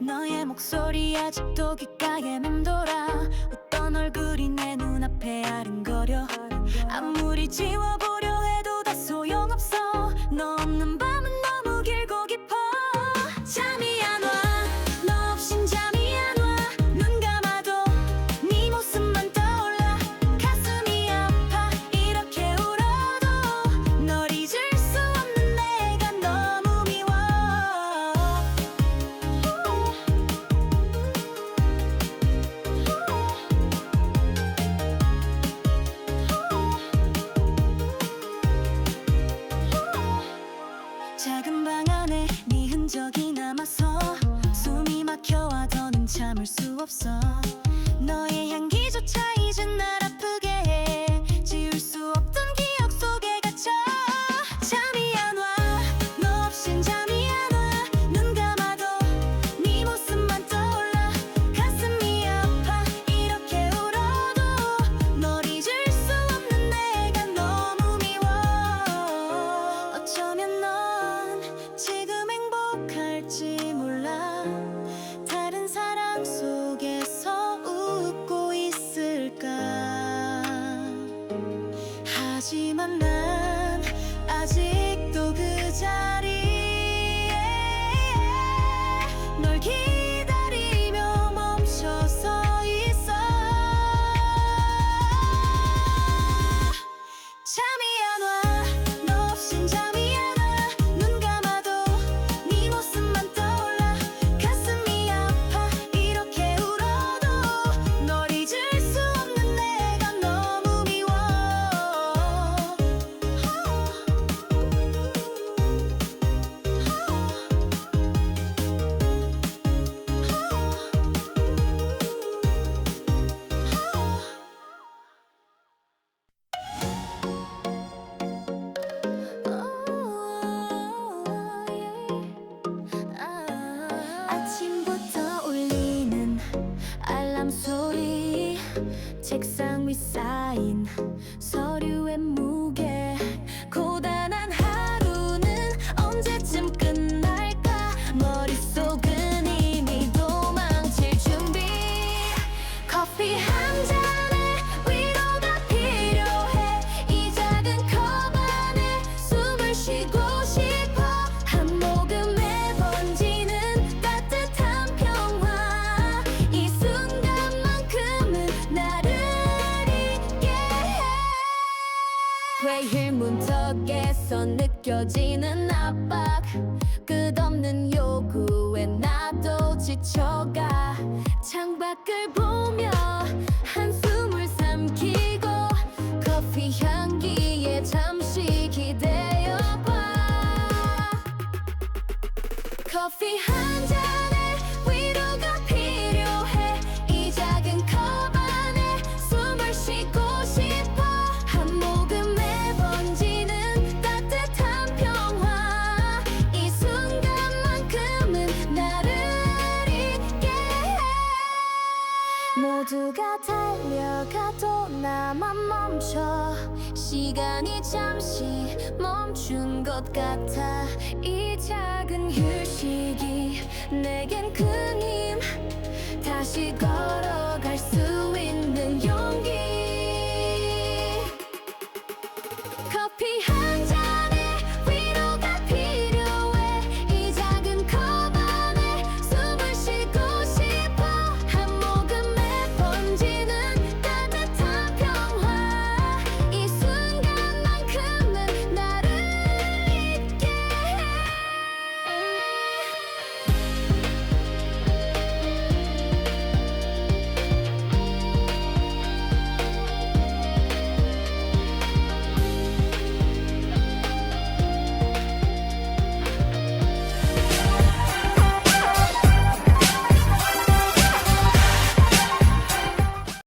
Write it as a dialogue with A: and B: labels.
A: 너의 목소리 아직도 귓가에 맴돌아. 어떤 얼굴이 내 눈앞에 아른거려. 아무리 지워보려 해도 다 소용없어. 너 없는 밤 の 바람 소리 책상 위 쌓인 회힐 문턱에서 느껴지는 압박. 끝없는 요구에 나도 지쳐가. 창밖을 보며 한숨을 삼키고 커피 향기에 잠시 기대어봐. 커피 향 모두가 달려가도 나만 멈춰. 시간이 잠시 멈춘 것 같아. 이 작은 휴식이 내겐 큰 힘. 다시 걸어